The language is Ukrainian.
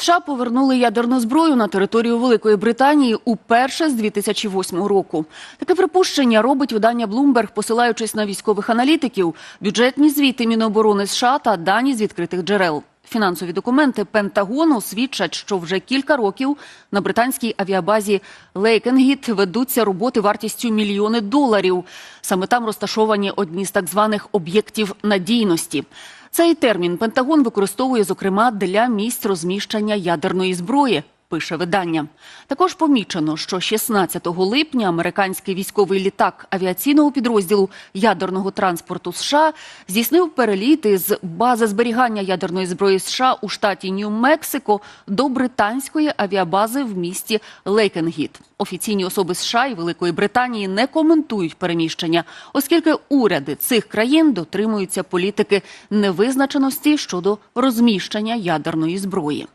США повернули ядерну зброю на територію Великої Британії уперше з 2008 року. Таке припущення робить видання Bloomberg, посилаючись на військових аналітиків, бюджетні звіти Міноборони США та дані з відкритих джерел. Фінансові документи Пентагону свідчать, що вже кілька років на британській авіабазі Лейкенгіт ведуться роботи вартістю мільйони доларів. Саме там розташовані одні з так званих об'єктів надійності. Цей термін Пентагон використовує, зокрема, для місць розміщення ядерної зброї. Пише видання. Також помічено, що 16 липня американський військовий літак авіаційного підрозділу ядерного транспорту США здійснив переліт із бази зберігання ядерної зброї США у штаті Нью-Мексико до британської авіабази в місті Лейкенгіт. Офіційні особи США і Великої Британії не коментують переміщення, оскільки уряди цих країн дотримуються політики невизначеності щодо розміщення ядерної зброї.